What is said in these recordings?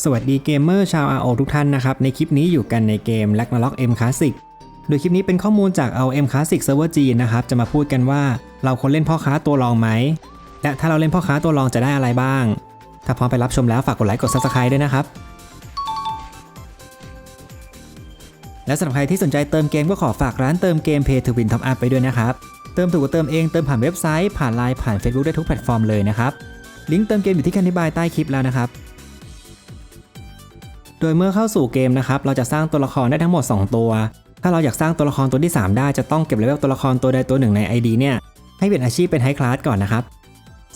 สวัสดีเกมเมอร์ชาว RO ทุกท่านนะครับ ในคลิปนี้อยู่กันในเกม Ragnarok M Classic โดยคลิปนี้เป็นข้อมูลจาก RO M Classic Server G นะครับ จะมาพูดกันว่าเราควรเล่นพ่อค้าตัวรองไหม และถ้าเราเล่นพ่อค้าตัวรองจะได้อะไรบ้าง ถ้าพร้อมไปรับชมแล้วฝากกดไลค์กด Subscribe ด้วยนะครับ และสำหรับใครที่สนใจเติมเกมก็ขอฝากร้านเติมเกม Pay to Win Top Up ไปด้วยนะครับ เติมถูกกว่าเติมเองเติมผ่านเว็บไซต์ผ่านไลน์ผ่าน Facebook ได้ทุกแพลตฟอร์มเลยนะครับ ลิงก์เติมเกมอยู่ที่คำอธิบายใต้คลิปแล้วนะครับ โดยเมื่อเข้าสู่เกมนะครับเราจะสร้างตัวละครได้ทั้งหมด 2 ตัว ถ้าเราอยากสร้างตัวละครตัวที่ 3 ได้จะต้องเก็บเลเวลตัวละครตัวใดตัวหนึ่งใน ID เนี่ยให้เปลี่ยนอาชีพเป็นไฮคลาสก่อนนะครับ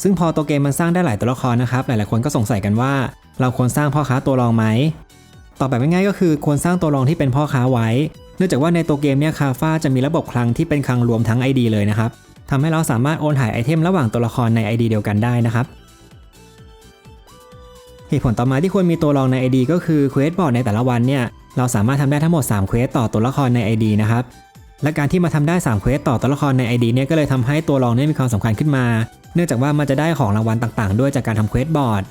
ซึ่งพอตัวเกมมันสร้างได้หลายตัวละครนะครับหลายๆคนก็สงสัยกันว่า เราควรสร้างพ่อค้าตัวรองไหมตอบแบบง่ายๆก็คือควรสร้างตัวรองที่เป็นพ่อค้าไว้ เนื่องจากว่าในตัวเกมเนี่ยคาฟ้าจะมีระบบคลังที่เป็นคลังรวมทั้ง ID เลยนะครับทำให้เราสามารถโอนถ่ายไอเทมระหว่างตัวละครใน ID เดียวกันได้นะครับ เหตุผลต่อมาที่ควรมีตัวรองใน ID ก็คือเควสบอร์ดในแต่ละวันเนี่ยเราสามารถทำได้ทั้งหมด3เควสต่อตัวละครใน ID นะครับและการที่มาทำได้3เควสต่อตัวละครใน ID เนี่ยก็เลยทำให้ตัวรองเนี่ยมีความสำคัญขึ้นมา เนื่องจากว่ามันจะได้ของรางวัลต่างๆ ด้วยจากการทำเควสบอร์ด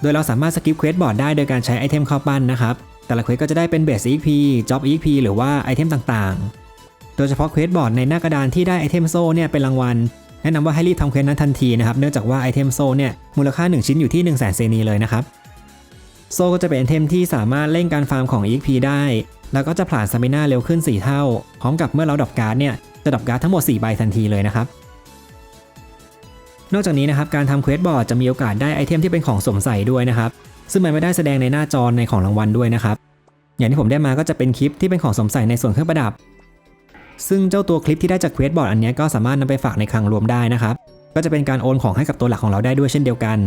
โดยเราสามารถสกิปเควสบอร์ดได้โดยการใช้ไอเทมเข้าปั้นนะครับแต่ละเควสก็จะได้เป็นเบส EXP Job EXP หรือว่าไอเทมต่างๆ โดยเฉพาะเควสบอร์ดในหน้ากระดานที่ได้ไอเทมโซ่เนี่ยเป็นรางวัลแนะนำว่าให้รีบทำเควสนั้นทันทีนะครับเนื่องจากว่าไอเทมโซ่เนี่ยมูลค่า 1 ชิ้นอยู่ที่ 1 0 0 0 0แสนเซนีเลยนะครับ โซ่ก็จะเป็นไอเทมที่สามารถเล่นการฟาร์มของ EXP ได้ แล้วก็จะผลาญสมิน่าเร็วขึ้น 4 เท่า พร้อมกับเมื่อเราดรอปการ์ดเนี่ยจะดรอปการ์ดทั้งหมด 4 ใบทันทีเลยนะครับ นอกจากนี้นะครับการทำเควสบอร์ดจะมีโอกาสได้ไอเทมที่เป็นของสมใส่ด้วยนะครับ ซึ่งมันไม่ได้แสดงในหน้าจอในของรางวัลด้วยนะครับ อย่างที่ผมได้มาก็จะเป็นคลิปที่เป็นของสมใส่ในส่วนเครื่องประดับ ซึ่งเจ้าตัวคลิปที่ได้จากเควสบอร์ดอันนี้ก็สามารถนำไปฝากในคลังรวมได้นะครับ ก็จะเป็นการโอนของให้กับตัวหลักของเราได้ด้วยเช่นเดียวกัน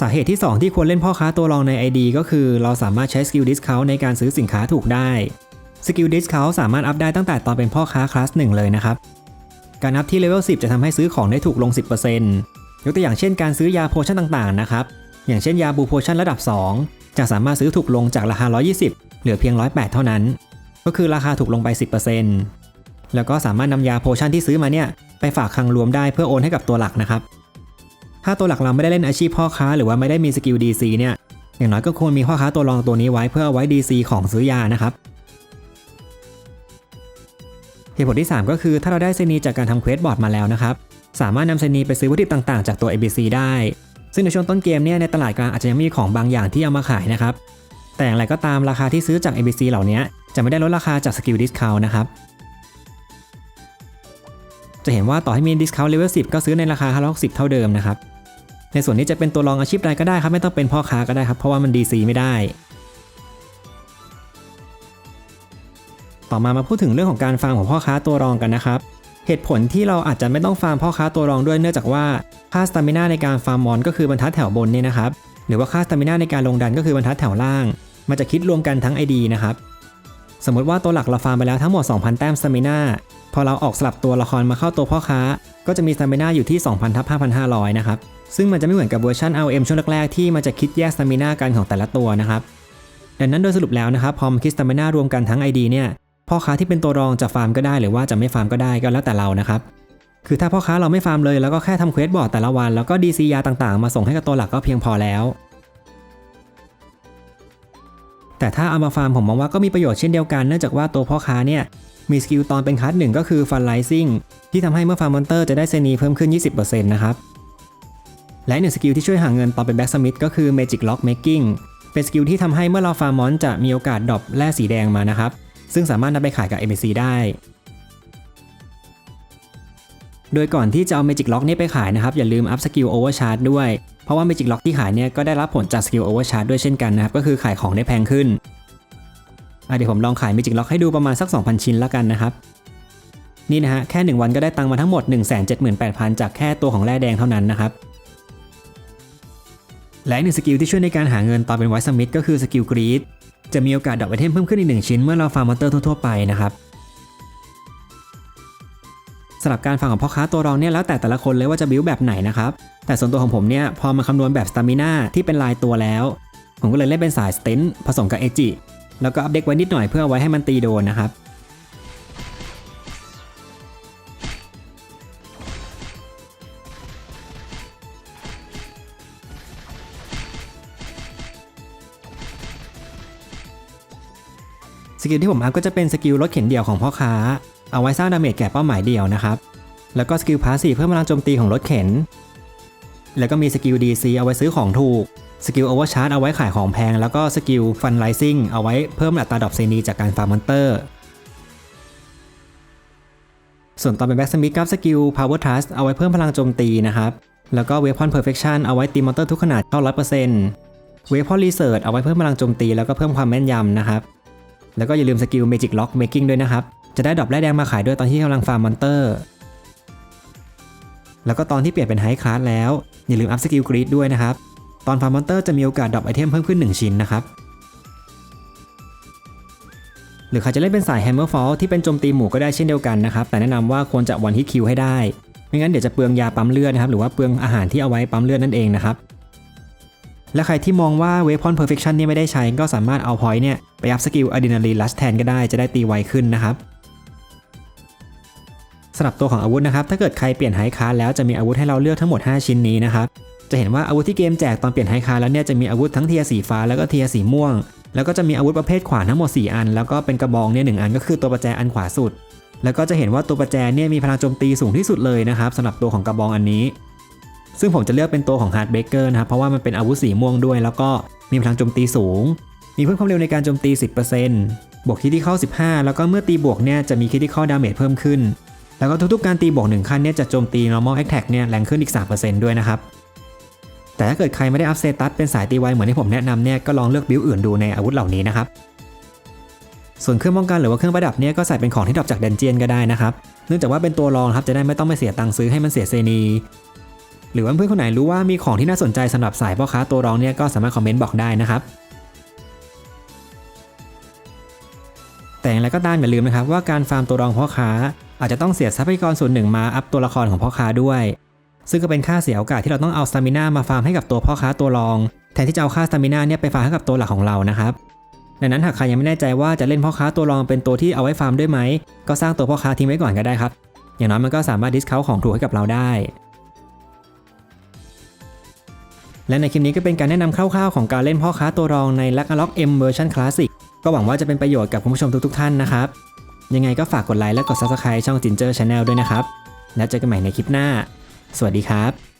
สาเหตุที่ 2 ที่ควรเล่นพ่อค้าตัวรองใน ID ก็คือ เราสามารถใช้สกิลดิสคาวในการซื้อสินค้าถูกได้สกิลดิสคาวสามารถอัพได้ตั้งแต่ตอนเป็นพ่อค้าคลาส1เลยนะครับ การอัพที่เลเวล10 จะทำให้ซื้อของได้ถูกลง 10%ยกตัวอย่างเช่นการซื้อยาโพชั่นต่างๆนะครับ อย่างเช่นยาบูโพชั่นระดับ 2 จะสามารถซื้อถูกลงจากราคา 120 เหลือเพียง 108 เท่านั้น ก็คือราคาถูกลงไป 10%แล้วก็สามารถนำยาโพชั่นที่ซื้อมาเนี่ยไปฝากคลังรวมได้เพื่อโอนให้กับตัวหลักนะครับ ถ้าตัวหลักเราไม่ได้เล่นอาชีพพ่อค้าหรือว่าไม่ได้มีสกิล DC เนี่ย อย่างน้อยก็ควรมีพ่อค้าตัวรองตัวนี้ไว้เพื่ออไว้ DC ของซื้อยานะครับเหตุผลที่ 3 ก็คือถ้าเราได้เซนีจากการทำเควสบอร์ดมาแล้วนะครับ สามารถนำเซนีไปซื้อวัตถุดิบต่างๆ จากตัว ABC ได้ ซึ่งในช่วงต้นเกมเนี่ยในตลาดกลางอาจจะยังมีของบางอย่างที่เอามาขายนะครับ แต่อย่างไรก็ตามราคาที่ซื้อจาก ABC เหล่านี้จะไม่ได้ลดราคาจากสกิลดิสคาวนะครับ จะเห็นว่าต่อให้มีดิสคาวเลเวล10 ก็ซื้อในราคา560เท่าเดิมนะครับ ในส่วนนี้จะเป็นตัวรองอาชีพใดก็ได้ครับ ไม่ต้องเป็นพ่อค้าก็ได้ครับ เพราะว่ามัน DC ไม่ได้ ต่อมามาพูดถึงเรื่องของการฟาร์มของพ่อค้าตัวรองกันนะครับเหตุผลที่เราอาจจะไม่ต้องฟาร์มพ่อค้าตัวรองด้วยเนื่องจากว่าค่าสตามิน่าในการฟาร์มมอนก็คือบรรทัดแถวบนเนี่ยนะครับหรือว่าค่าสตามิน่าในการลงดันก็คือบรรทัดแถวล่าง มันจะคิดรวมกันทั้ง ID นะครับ สมมติว่าตัวหลักเราฟาร์มไปแล้วทั้งหมด 2,000 แต้มสตมิน่าพอเราออกสลับตัวละครมาเข้าตัวพ่อค้า ก็จะมีสตมิน่าอยู่ที่ 2,000ทับ5,500 นะครับ ซึ่งมันจะไม่เหมือนกับเวอร์ชัน LM ช่วงแรกๆที่มันจะคิดแยกสตมิน่ากันของแต่ละตัวนะครับ ดังนั้นโดยสรุปแล้วนะครับพอมคิดสตมิน่ารวมกันทั้ง ID เนี่ยพ่อค้าที่เป็นตัวรองจะฟาร์มก็ได้หรือว่าจะไม่ฟาร์มก็ได้ก็แล้วแต่เรานะครับคือถ้าพ่อค้าเราไม่ฟาร์มเลยแล้วก็แค่ทำเควสบอร์ดแต่ละวันแล้วก็ DC ยาต่างๆ มาส่งให้กับตัวหลักก็เพียงพอแล้ว แต่ถ้าเอามาฟาร์มผมมองว่าก็มีประโยชน์เช่นเดียวกันเนื่องจากว่าตัวพ่อค้าเนี่ยมีสกิลตอนเป็นคัสหนึ่งก็คือฟันไลซิ่งที่ทำให้เมื่อฟาร์มมอนเตอร์จะได้เซนีเพิ่มขึ้น 20%นะครับ และหนึ่งสกิลที่ช่วยหาเงินตอนเป็นแบ็กสมิธก็คือเมจิกล็อกเมกกิ้งเป็นสกิลที่ทำให้เมื่อเราฟาร์มมอนจะมีโอกาสดรอปแร่สีแดงมานะครับซึ่งสามารถนำไปขายกับ MBC ได้ โดยก่อนที่จะเอา Magic Lock นี้ไปขายนะครับ อย่าลืมอัพสกิล Overcharge ด้วย เพราะว่า Magic Lock ที่ขายเนี่ยก็ได้รับผลจากสกิล Overcharge ด้วยเช่นกันนะครับ ก็คือขายของได้แพงขึ้นเดี๋ยวผมลองขาย Magic Lock ให้ดูประมาณสัก 2,000 ชิ้นแล้วกันนะครับ นี่นะฮะแค่ 1 วันก็ได้ตังค์มาทั้งหมด 178,000 จากแค่ตัวของแร่แดงเท่านั้นนะครับและหนึ่งสกิลที่ช่วยในการหาเงินตอนเป็นไวท์สมิธก็คือสกิลกรีดจะมีโอกาสดรอปไอเทมเพิ่มขึ้นอีกหนึ่งชิ้นเมื่อเราฟาร์มมอนเตอร์ทั่วๆไปนะครับ สำหรับการฟังของพ่อค้าตัวรองเนี่ยแล้วแต่แต่ละคนเลยว่าจะบิวแบบไหนนะครับ แต่ส่วนตัวของผมเนี่ยพอมาคำนวณแบบสตามิน่าที่เป็นลายตัวแล้ว ผมก็เลยเล่นเป็นสายสเตนผสมกับเอจิแล้วก็อัปเดตไว้นิดหน่อยเพื่อไว้ให้มันตีโดนนะครับสกิลที่ผมอัพก็จะเป็นสกิลรถเข็นเดี่ยวของพ่อค้า เอาไว้สร้างดาเมจแก่เป้าหมายเดียวนะครับ แล้วก็สกิลพาสซีฟเพิ่มพลังโจมตีของรถเข็น แล้วก็มีสกิล DC เอาไว้ซื้อของถูก สกิลโอเวอร์ชาร์จเอาไว้ขายของแพง แล้วก็สกิลฟันไลซิ่งเอาไว้เพิ่มอัตราดอปเซนีจากการฟาร์มมอนเตอร์ ส่วนตอนเป็นแบ็กสมิธกับสกิล Power Thrust เอาไว้เพิ่มพลังโจมตีนะครับ แล้วก็ Weapon Perfection เอาไว้ตีมอนเตอร์ทุกขนาดเข้า100% Weapon Research เอาไว้เพิ่มพลังโจมตีแล้วก็เพิ่มความแม่นยำนะครับ แล้วก็อย่าลืมสกิล Magic Lock Making ด้วยนะครับ จะได้ดรอปแร่แดงมาขายด้วยตอนที่กำลังฟาร์มมอนเตอร์ แล้วก็ตอนที่เปลี่ยนเป็นไฮคลาสแล้ว อย่าลืมอัพสกิลกรีดด้วยนะครับ ตอนฟาร์มมอนเตอร์จะมีโอกาสดรอปไอเทมเพิ่มขึ้น 1 ชิ้นนะครับ หรือใครจะเล่นเป็นสาย Hammer Fall ที่เป็นโจมตีหมู่ก็ได้เช่นเดียวกันนะครับ แต่แนะนำว่าควรจะวันฮิตคิวให้ได้ ไม่งั้นเดี๋ยวจะเปลืองยาปั๊มเลือดนะครับ หรือว่าเปลืองอาหารที่เอาไว้ปั๊มเลือดนั่นเองนะครับและใครที่มองว่า Weapon Perfection เนี่ยไม่ได้ใช้ก็สามารถเอา point เนี่ย ไปอัพสกิล Adrenaline Rush แทนก็ได้จะได้ตีไวขึ้นนะครับ สำหรับตัวของอาวุธนะครับถ้าเกิดใครเปลี่ยนไฮคาร์แล้วจะมีอาวุธให้เราเลือกทั้งหมด 5 ชิ้นนี้นะครับจะเห็นว่าอาวุธที่เกมแจกตอนเปลี่ยนไฮคาร์แล้วเนี่ยจะมีอาวุธทั้งเทียสีฟ้าแล้วก็เทียสีม่วง แล้วก็จะมีอาวุธประเภทขวานทั้งหมด 4 อัน แล้วก็เป็นกระบองเนี่ยหนึ่งอันก็คือตัวประแจอันขวาสุด แล้วก็จะเห็นว่าตัวประแจเนี่ยมีพลังโจมตีสูงที่สุดเลยนะครับสำหรับตัวของกระบองอันนี้ ซึ่งผมจะเลือกเป็นตัวของ Hard Breaker นะครับเพราะว่ามันเป็นอาวุธสีม่วงด้วย แล้วก็มีพลังโจมตีสูง มีเพิ่มความเร็วในการโจมตี 10%บวกคิดที่เข้า15 แล้วก็เมื่อตีบวกเนี่ยจะมีคิดที่เข้าดาเมจเพิ่มขึ้น แล้วก็ทุกๆการตีบวกหนึ่งขั้นเนี่ยจะโจมตี normal attack เนี่ยแรงขึ้นอีก 3%ด้วยนะครับ แต่ถ้าเกิดใครไม่ได้อัพเซตัสเป็นสายตีไวเหมือนที่ผมแนะนำเนี่ยก็ลองเลือกบิลอื่นดูในอาวุธเหล่านี้นะครับ ส่วนเครื่องป้องกันหรือว่าเครื่องประดับเนี่ยก็ใส่เป็นของที่ดรอปจากเดนเจียนก็ได้นะครับ เนื่องจากว่าเป็นตัวรองครับจะได้ไม่ต้องไปเสียตังค์ซื้อให้มันเสียเซนีหรือว่าเพื่อนคนไหนรู้ว่ามีของที่น่าสนใจสำหรับสายพ่อค้าตัวรองเนี่ยก็สามารถคอมเมนต์บอกได้นะครับ แต่อย่างไรก็ตามอย่าลืมนะครับว่าการฟาร์มตัวรองพ่อค้า อาจจะต้องเสียทรัพยากรส่วนหนึ่งมาอัพตัวละครของพ่อค้าด้วย ซึ่งก็เป็นค่าเสียโอกาสที่เราต้องเอาสตามิน่ามาฟาร์มให้กับตัวพ่อค้าตัวรอง แทนที่จะเอาค่าสตามิน่าเนี่ยไปฟาร์มให้กับตัวหลักของเรานะครับดังนั้นหากใครยังไม่แน่ใจว่าจะเล่นพ่อค้าตัวรองเป็นตัวที่เอาไว้ฟาร์มด้วยไหม ก็สร้างตัวพ่อค้าทิ้งไว้ก่อนก็ได้ครับ อย่างน้อยมันก็สามารถดิสเคาของถูกให้กับเราได้ และในคลิปนี้ก็เป็นการแนะนำคร่าวๆของการเล่นพ่อค้าตัวรองใน l a g n a r o k M Version Classic ก็หวังว่าจะเป็นประโยชน์กับคุณผู้ชมทุกๆท่านนะครับ ยังไงก็ฝากกดไลค์และกด Subscribe ช่อง Ginger Channel ด้วยนะครับ แล้วเจอกันใหม่ในคลิปหน้า สวัสดีครับ